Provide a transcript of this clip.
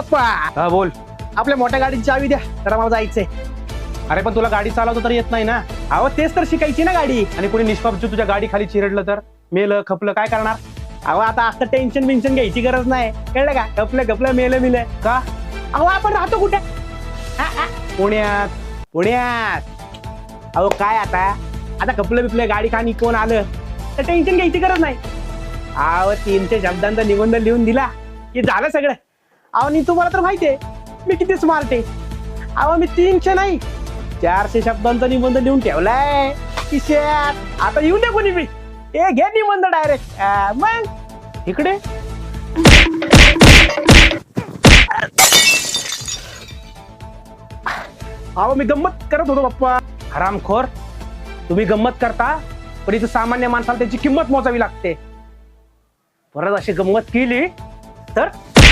पप्पा. हा बोल. आपल्या मोठ्या गाडीची चावी द्या जरा मला जायचंय. अरे पण तुला गाडी चालवता तर येत नाही ना? अहो तेच तर शिकायची ना गाडी. आणि कोणी निष्पाप तुझ्या गाडी खाली चिरडलं तर? मेलं खपलं काय करणार? अहो आता असं टेन्शन बिन्शन घ्यायची गरज नाही. कळलं का? कपलं कपलं मेलं मिलं. का? अहो आपण राहतो कुठे? पुण्यात. पुण्यात. अहो काय आता? आता कपलं बिपलं गाडी खाणी कोण आलं? तर टेन्शन घ्यायची गरज नाही. अहो तीनशे शब्दांचा निबंध लिहून दिला की झालं सगळं. अहो नि तुम्हाला तर माहितीये मी किती स्मार्ट आहे. अहो मी तीनशे नाही चारशे शब्दांचा निबंध लिहून ठेवलाय. किशात आता येऊ दे कोणी मी. ए घे निबंध डायरेक्ट मग इकडे. अहो मी गंमत करत होतो पप्पा हरामखोर. तुम्ही गंमत करता पण इथं सामान्य माणसाला त्याची किंमत मोजावी लागते. परत अशी गंमत केली तर?